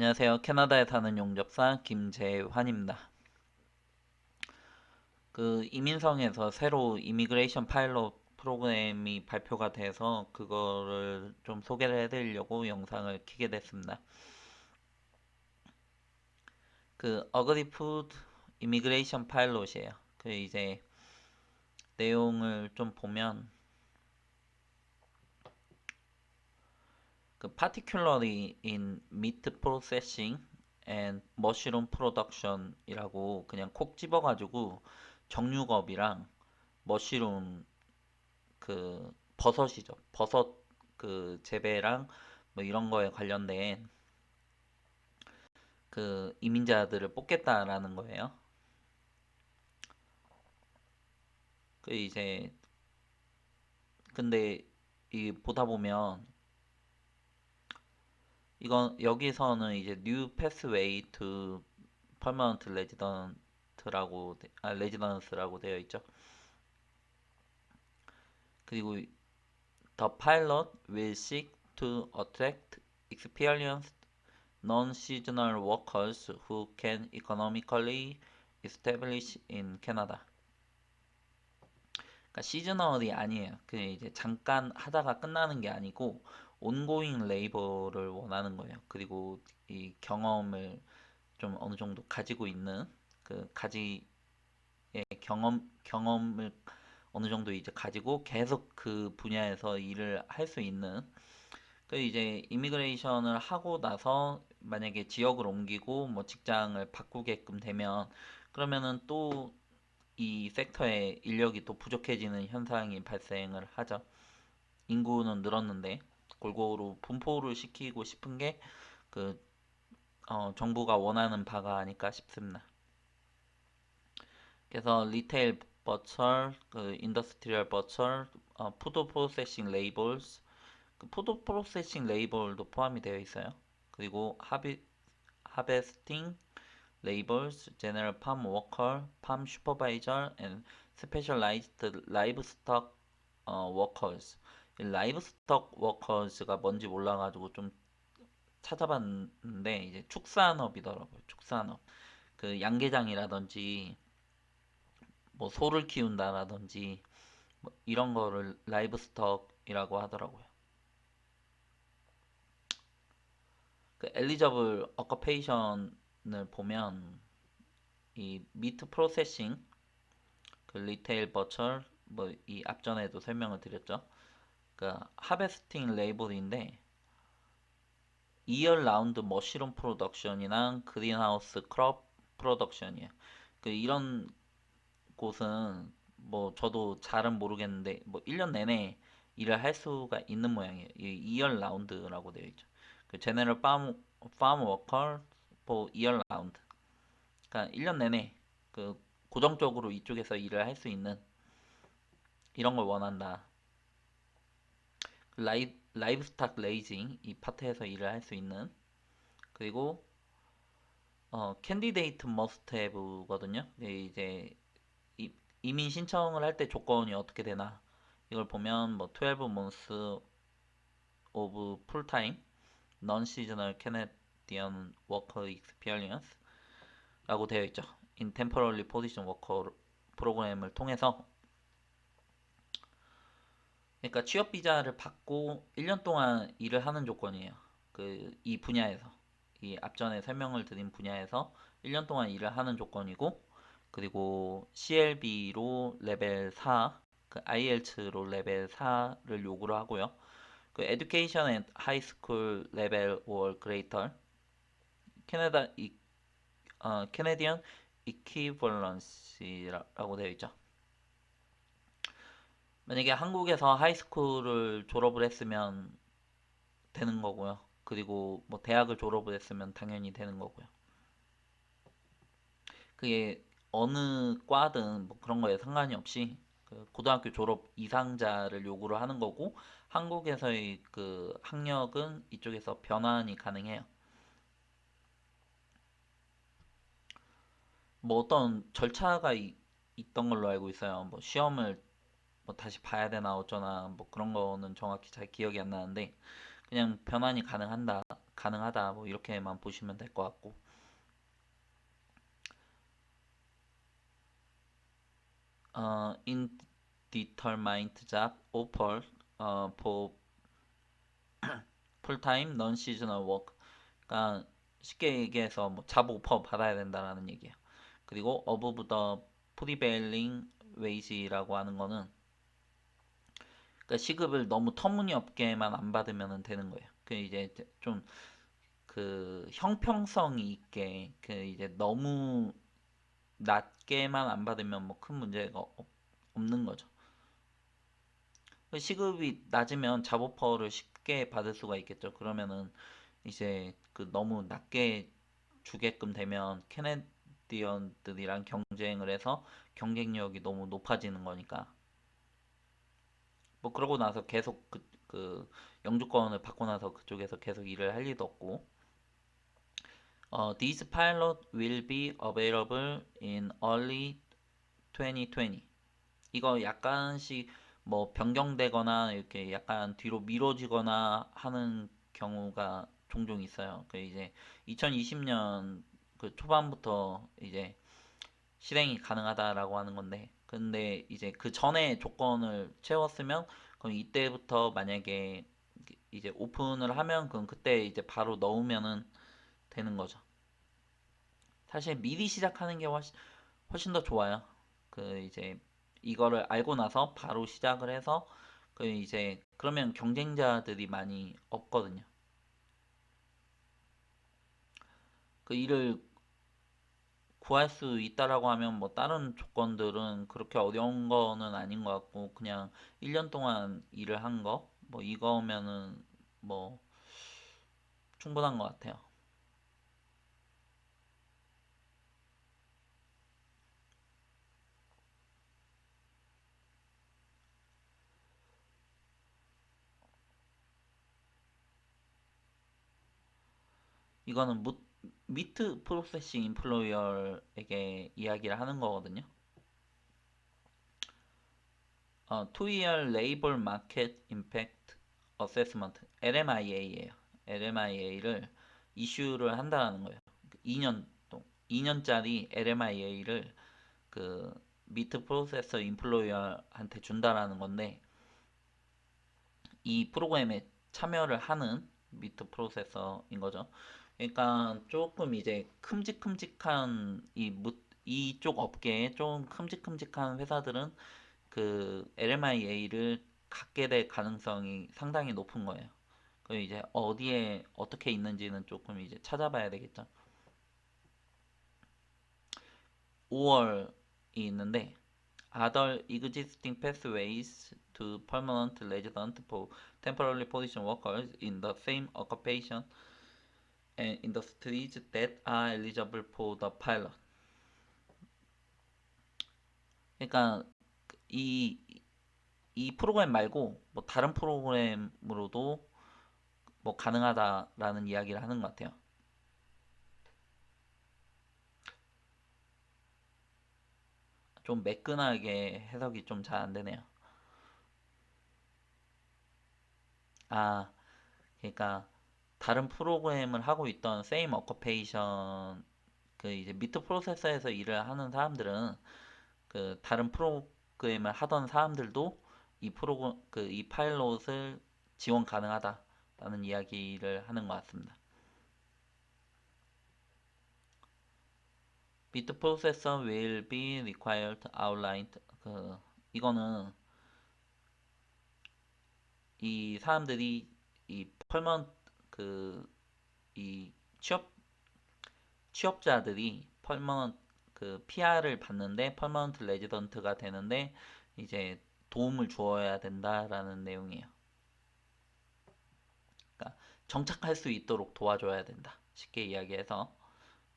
안녕하세요. 캐나다에 사는 용접사 김재환입니다. 그 이민성에서 새로 이미그레이션 파일럿 프로그램이 발표가 돼서 그거를 좀 소개를 해드리려고 영상을 키게 됐습니다. 그 어그리 푸드 이미그레이션 파일럿이에요. 그 이제 내용을 좀 보면 particularly in meat processing and mushroom production이라고 그냥 콕 집어가지고 정육업이랑 머쉬룸 그 버섯이죠. 버섯 그 재배랑 뭐 이런 거에 관련된 그 이민자들을 뽑겠다라는 거예요. 그 이제 근데 이 보다 보면 이건 여기서는 이제 new pathway to permanent resident라고 아 residence라고 되어 있죠. 그리고 the pilot will seek to attract experienced non-seasonal workers who can economically establish in Canada. 그러니까 시즈널이 아니에요. 그 이제 잠깐 하다가 끝나는 게 아니고 온고잉 레이버를 원하는 거예요. 그리고 이 경험을 좀 어느 정도 가지고 있는 그 가지 의 경험 경험을 어느 정도 이제 가지고 계속 그 분야에서 일을 할 수 있는 그 이제 이미그레이션을 하고 나서 만약에 지역을 옮기고 뭐 직장을 바꾸게끔 되면 그러면은 또 이 섹터에 인력이 또 부족해지는 현상이 발생을 하죠. 인구는 늘었는데 골고루 분포를 시키고 싶은 게그 어, 정부가 원하는 바가 아닐까 싶습니다. 그래서 리테일 버철, 그 인더스트리얼 버철, 어, 푸드 프로세싱 레이블스, 그 푸드 프로세싱 레이블도 포함이 되어 있어요. 그리고 하비 하베스팅 worker, farm supervisor, and specialized livestock uh, workers. 라이브스톡 워커 즈가 뭔지 몰라가지고 좀 찾아봤는데 이제 축산업이더라고요. 축산업. 그 양계장이라든지 뭐 소를 키운다라든지 뭐 이런 거를 라이브스톡이라고 하더라고요. 그 엘리저블 어커페이션을 보면 이 미트 프로세싱 그 리테일 버철 뭐 이 앞전에도 설명을 드렸죠. 그 하베스팅 레이블인데 이열 라운드 머시룸 프로덕션이랑 그린하우스 크롭 프로덕션이에요. 그 이런 곳은 뭐 저도 잘은 모르겠는데 뭐 1년 내내 일을 할 수가 있는 모양이에요. 이 2열 라운드라고 되어 있죠. 그 제네럴 팜, 팜 워커 뭐 2열 라운드. 그러니까 1년 내내 그 고정적으로 이쪽에서 일을 할 수 있는 이런 걸 원한다. 라이, 라이브 스탁 레이징 이 파트에서 일을 할 수 있는 그리고 어, 캔디데이트 머스트 해브 거든요. 이제 이, 이민 신청을 할 때 조건이 어떻게 되나 이걸 보면 뭐 12 months of full time non seasonal Canadian worker experience 라고 되어 있죠. in temporary position worker 프로그램을 통해서 그러니까 취업 비자를 받고 1년 동안 일을 하는 조건이에요. 그 이 분야에서 이 앞전에 설명을 드린 분야에서 1년 동안 일을 하는 조건이고 그리고 CLB로 레벨 4, 그 IELTS로 레벨 4를 요구를 하고요. 그 Education and High School 레벨 or Greater 캐나다 이 어, 캐네디언 이퀴벌런시라고 되어 있죠. 만약에 한국에서 하이스쿨을 졸업을 했으면 되는 거고요. 그리고 뭐 대학을 졸업을 했으면 당연히 되는 거고요. 그게 어느 과든 뭐 그런 거에 상관이 없이 그 고등학교 졸업 이상자를 요구를 하는 거고 한국에서의 그 학력은 이쪽에서 변환이 가능해요. 뭐 어떤 절차가 이, 있던 걸로 알고 있어요. 뭐 시험을 뭐 다시 봐야 되나 어쩌나 뭐 그런 거는 정확히 잘 기억이 안 나는데 그냥 변환이 가능한다, 가능하다 뭐 이렇게만 보시면 될 것 같고. 어, indeterminate job offer 어, for full-time non-seasonal work. 그러니까 쉽게 얘기해서 뭐 잡 오퍼 받아야 된다라는 얘기예요. 그리고 above the prevailing wage라고 하는 거는 그러니까 시급을 너무 터무니없게만 안 받으면 되는 거예요. 그 이제 좀 그 형평성이 있게 그 이제 너무 낮게만 안 받으면 뭐 큰 문제가 없- 없는 거죠. 그 시급이 낮으면 잡오퍼를 쉽게 받을 수가 있겠죠. 그러면은 이제 그 너무 낮게 주게끔 되면 캐네디언들이랑 경쟁을 해서 경쟁력이 너무 높아지는 거니까. 뭐 그러고 나서 계속 그, 그 영주권을 받고 나서 그쪽에서 계속 일을 할 일도 없고. 어, this pilot will be available in early 2020. 이거 약간씩 뭐 변경되거나 이렇게 약간 뒤로 미뤄지거나 하는 경우가 종종 있어요. 그 이제 2020년 그 초반부터 이제 실행이 가능하다라고 하는 건데, 근데 이제 그 전에 조건을 채웠으면 그럼 이때부터 만약에 이제 오픈을 하면 그럼 그때 이제 바로 넣으면은 되는 거죠. 사실 미리 시작하는 게 훨씬, 훨씬 더 좋아요. 그 이제 이거를 알고 나서 바로 시작을 해서 그 이제 그러면 경쟁자들이 많이 없거든요. 그 일을 구할 수 있다라고 하면 뭐 다른 조건들은 그렇게 어려운 거는 아닌 것 같고 그냥 1년 동안 일을 한 거 뭐 이거면은 뭐 충분한 것 같아요. 이거는 무, 미트 프로세싱 인플로이어에게 이야기를 하는 거거든요. 어, Two-Year Labor Market Impact Assessment LMIA예요. LMIA를 이슈를 한다는 거예요. 2년 동 2년짜리 LMIA를 그 미트 프로세서 인플로이어한테 준다라는 건데 이 프로그램에 참여를 하는 미트 프로세서인 거죠. 그러니까 조금 이제 큼직큼직한 이 무, 이쪽 업계에 좀 큼직큼직한 회사들은 그 LMIA를 갖게 될 가능성이 상당히 높은 거예요. 그 이제 어디에 어떻게 있는지는 조금 이제 찾아봐야 되겠죠. 5월이 있는데 other existing pathways to permanent resident for temporary position workers in the same occupation and industries that are eligible for the pilot. 그러니까 이, 이 프로그램 말고 뭐 다른 프로그램으로도 뭐 가능하다라는 이야기를 하는 것 같아요. 좀 매끈하게 해석이 좀 잘 안 되네요. 아, 그러니까 다른 프로그램을 하고 있던 same occupation 그 이제 미트 프로세서에서 일을 하는 사람들은 그 다른 프로그램을 하던 사람들도 이 프로그 그 이 파일럿을 지원 가능하다라는 이야기를 하는 것 같습니다. Bit processor will be required outlined 그 이거는 이 사람들이 이 펄먼 그 이 취업 취업자들이 펄먼 그 PR을 받는데 펄먼트 레지던트가 되는데 이제 도움을 주어야 된다라는 내용이에요. 그러니까 정착할 수 있도록 도와줘야 된다. 쉽게 이야기해서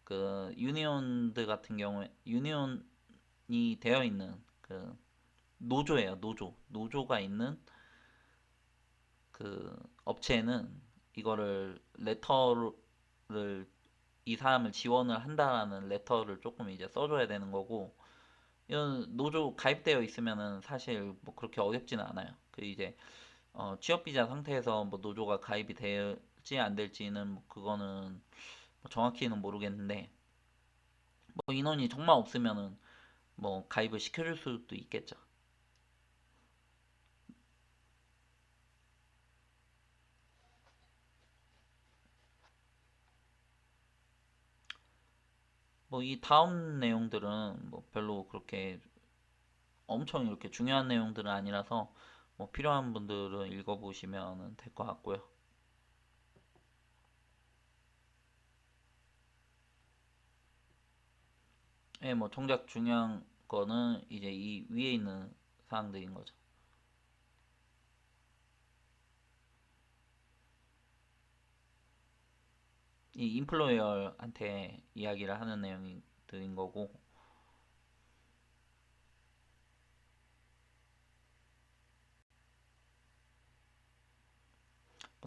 그 유니온드 같은 경우에 유니온이 되어 있는 그 노조예요. 노조 노조가 있는 그 업체는 이거를 레터를 이 사람을 지원을 한다라는 레터를 조금 이제 써줘야 되는 거고 이런 노조 가입되어 있으면은 사실 뭐 그렇게 어렵지는 않아요. 그 이제 어, 취업비자 상태에서 뭐 노조가 가입이 될지 안 될지는 뭐 그거는 뭐 정확히는 모르겠는데 뭐 인원이 정말 없으면은 뭐 가입을 시켜줄 수도 있겠죠. 뭐 이 다음 내용들은 뭐 별로 그렇게 엄청 이렇게 중요한 내용들은 아니라서 뭐 필요한 분들은 읽어보시면 될 것 같고요. 예, 뭐 정작 중요한 거는 이제 이 위에 있는 사항들인 거죠. 이 인플로이어한테 이야기를 하는 내용들인 거고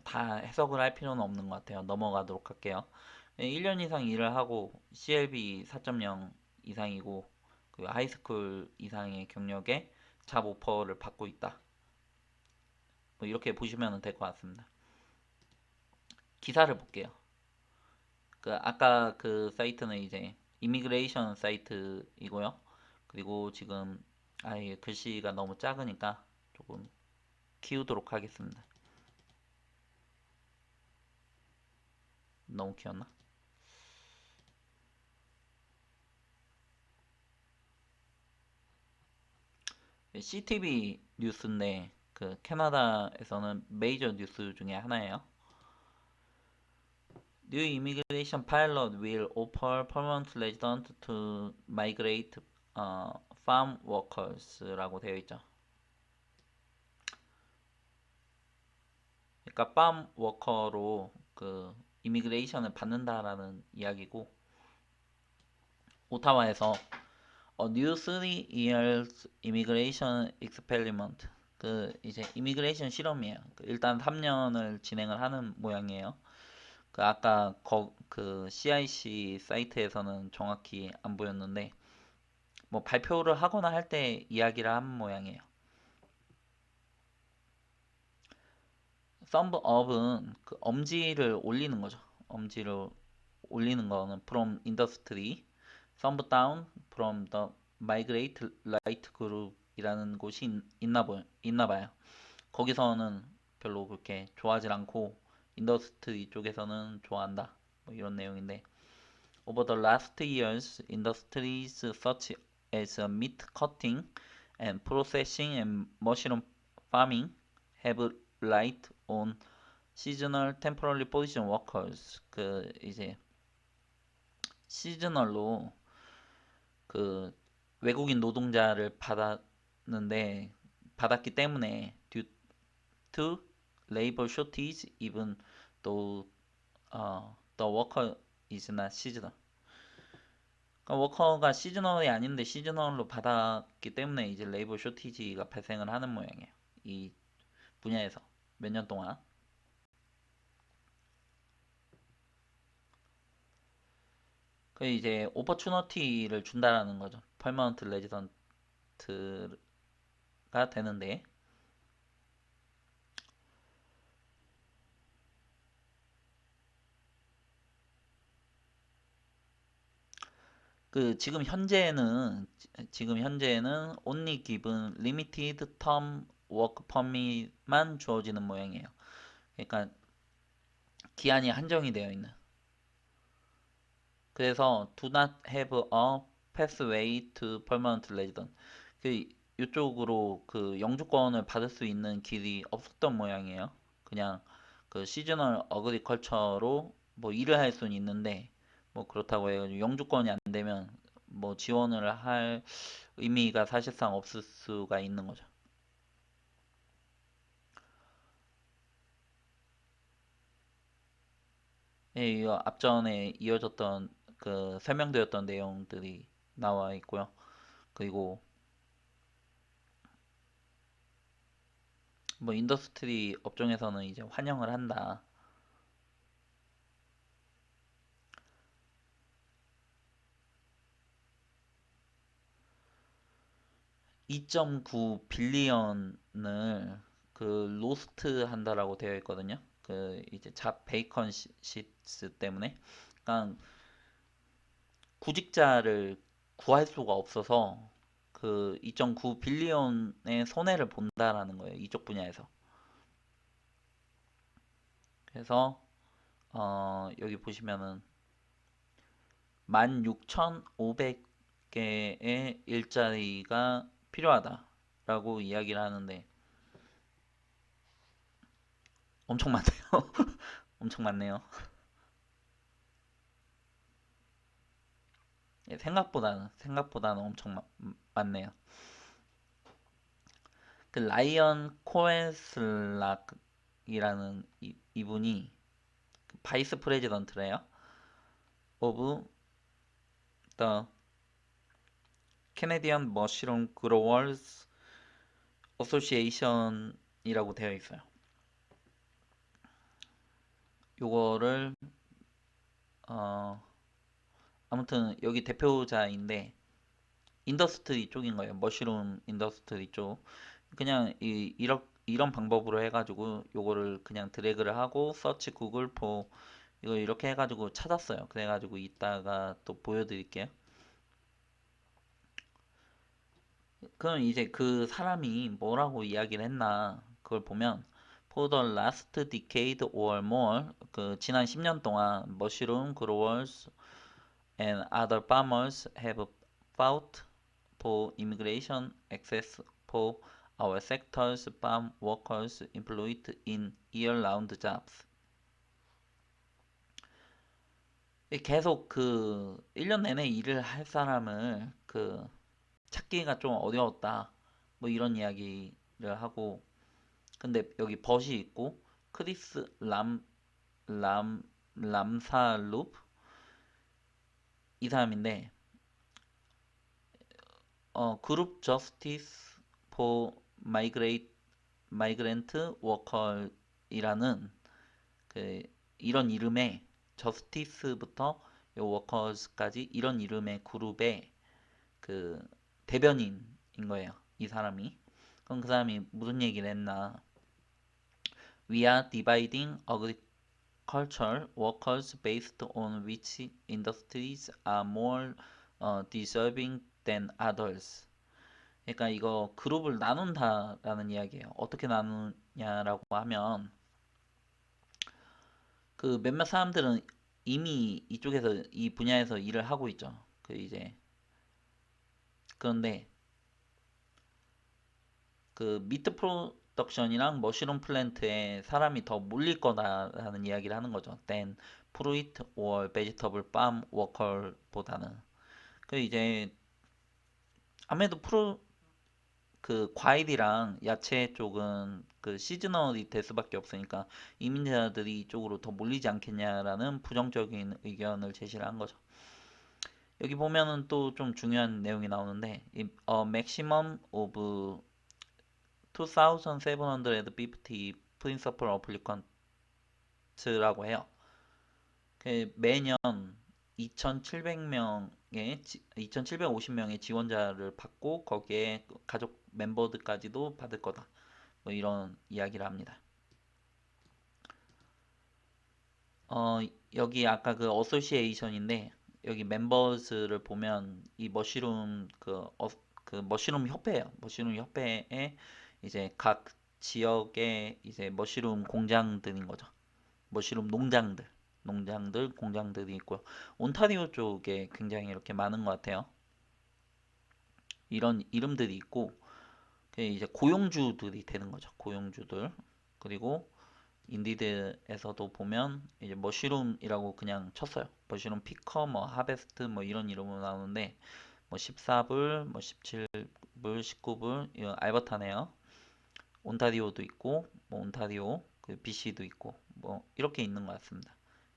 다 해석을 할 필요는 없는 것 같아요. 넘어가도록 할게요. 1년 이상 일을 하고 CLB 4.0 이상이고 그 하이스쿨 이상의 경력에 잡 오퍼를 받고 있다. 뭐 이렇게 보시면 될 것 같습니다. 기사를 볼게요. 그 아까 그 사이트는 이제 이미그레이션 사이트이고요. 그리고 지금 아예 글씨가 너무 작으니까 조금 키우도록 하겠습니다. 너무 키웠나? CTV 뉴스인데 그 캐나다에서는 메이저 뉴스 중에 하나예요. New immigration pilot will offer permanent resident to migrate uh, farm workers라고 되어 있죠. 그러니까 farm worker로 그 이미그레이션을 받는다라는 이야기고 오타와에서 A new three years immigration experiment 그 이제 이미그레이션 실험이에요. 그 일단 3년을 진행을 하는 모양이에요. 그 아까 거, 그 CIC 사이트에서는 정확히 안 보였는데 뭐 발표를 하거나 할 때 이야기를 한 모양이에요. thumb up은 그 엄지를 올리는 거죠. 엄지를 올리는 거는 from industry, thumb down from the migrate light group이라는 곳이 있 나, 보, 있나 봐요. 거기서는 별로 그렇게 좋아하지 않고 인더스트리 쪽에서는 좋아한다. 뭐 이런 내용인데 Over the last years, industries such as meat cutting and processing and mushroom farming have relied on seasonal temporary position workers. 그 이제 시즈널로 그 외국인 노동자를 받았는데 받았기 때문에 due to labor shortage even though uh, the worker is not seasonal. 그러니까 워커가 시즈널이 아닌데 시즈널로 받았기 때문에 이제 레이버 쇼티지가 발생을 하는 모양이에요. 이 분야에서 몇 년 동안. 그 이제 오퍼추너티를 준다라는 거죠. 퍼먼트 레지던트가 되는데 그 지금 현재는 지금 현재는 only given limited term work permit만 주어지는 모양이에요. 그러니까 기한이 한정이 되어 있는. 그래서 do not have a pathway to permanent resident. 그 이쪽으로 그 영주권을 받을 수 있는 길이 없었던 모양이에요. 그냥 그 시즈널 어그리컬처로 뭐 일을 할 수는 있는데 뭐 그렇다고 해가지고 영주권이 안 되면 뭐 지원을 할 의미가 사실상 없을 수가 있는 거죠. 예, 이 앞전에 이어졌던 그 설명드렸던 내용들이 나와 있고요. 그리고 뭐 인더스트리 업종에서는 이제 환영을 한다. 2.9 빌리언을 그 로스트 한다라고 되어 있거든요. 그 이제 잡 베이컨 시- 시트 때문에 그러니까 구직자를 구할 수가 없어서 그 2.9 빌리언의 손해를 본다라는 거예요. 이쪽 분야에서. 그래서 어, 여기 보시면은 16,500개의 일자리가 필요하다라고 이야기를 하는데 엄청 많네요. 엄청 많네요. 예, 생각보다는 생각보다는 엄청 마- 음, 많네요. 그 라이언 코엔슬락이라는 이, 이분이 그 바이스 프레지던트래요. 오브 더 캐네디언 머시룸 그로워스 어소시에이션이라고 되어 있어요. 요거를 어 아무튼 여기 대표자인데 인더스트리 쪽인 거예요. 머시룸 인더스트리 쪽. 그냥 이 이런 이런 방법으로 해가지고 요거를 그냥 드래그를 하고 서치 구글 포 이거 이렇게 해가지고 찾았어요. 그래가지고 이따가 또 보여드릴게요. 그럼 이제 그 사람이 뭐라고 이야기를 했나 그걸 보면 For the last decade or more 그 지난 10년 동안 mushroom growers and other farmers have fought for immigration access for our sector's farm workers employed in year-round jobs. 이 계속 그 1년 내내 일을 할 사람을 그 찾기가 좀 어려웠다. 뭐 이런 이야기를 하고 근데 여기 벗이 있고 크리스 람, 람, 람사룹 이 사람인데 어, 그룹 저스티스 포 마이그레이트 마이그랜트 워커이라는 그 이런 이름의 저스티스부터 요 워커스까지 이런 이름의 그룹의 그 대변인인 거예요. 이 사람이. 그럼 그 사람이 무슨 얘기를 했나? We are dividing agricultural workers based on which industries are more 어, deserving than others. 그러니까 이거 그룹을 나눈다라는 이야기예요. 어떻게 나누냐라고 하면 그 몇몇 사람들은 이미 이쪽에서 이 분야에서 일을 하고 있죠. 그 이제 그런데 그 미트 프로덕션이랑 머시룸 플랜트에 사람이 더 몰릴 거다라는 이야기를 하는 거죠. than fruit or vegetable farm worker보다는 그 이제 아무래도 프로 그 과일이랑 야채 쪽은 그 시즈널이 될 수밖에 없으니까 이민자들이 이쪽으로 더 몰리지 않겠냐라는 부정적인 의견을 제시를 한 거죠. 여기 보면은 또 좀 중요한 내용이 나오는데 이 a maximum of 2,750 principal applicants라고 해요. 그 매년 2,700명의 2,750명의 지원자를 받고 거기에 가족 멤버들까지도 받을 거다. 뭐 이런 이야기를 합니다. 어, 여기 아까 그 어소시에이션인데 여기 멤버스를 보면 이 머시룸 그, 어, 그 머시룸 협회예요. 머시룸 협회에 이제 각 지역의 이제 머시룸 공장들인 거죠. 머시룸 농장들, 농장들, 공장들이 있고요. 온타리오 쪽에 굉장히 이렇게 많은 것 같아요. 이런 이름들이 있고 그 이제 고용주들이 되는 거죠. 고용주들. 그리고 인디드에서도 보면 이제 머쉬룸이라고 그냥 쳤어요. 머쉬룸 피커, 뭐 하베스트 뭐 이런 이름으로 나오는데 뭐 14불, 뭐 17불, 19불 이거 알버타네요. 온타리오도 있고 뭐 온타리오, 그 BC도 있고 뭐 이렇게 있는 것 같습니다.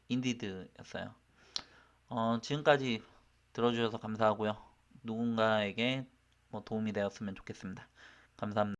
인디드였어요. 어, 지금까지 들어주셔서 감사하고요. 누군가에게 뭐 도움이 되었으면 좋겠습니다. 감사합니다.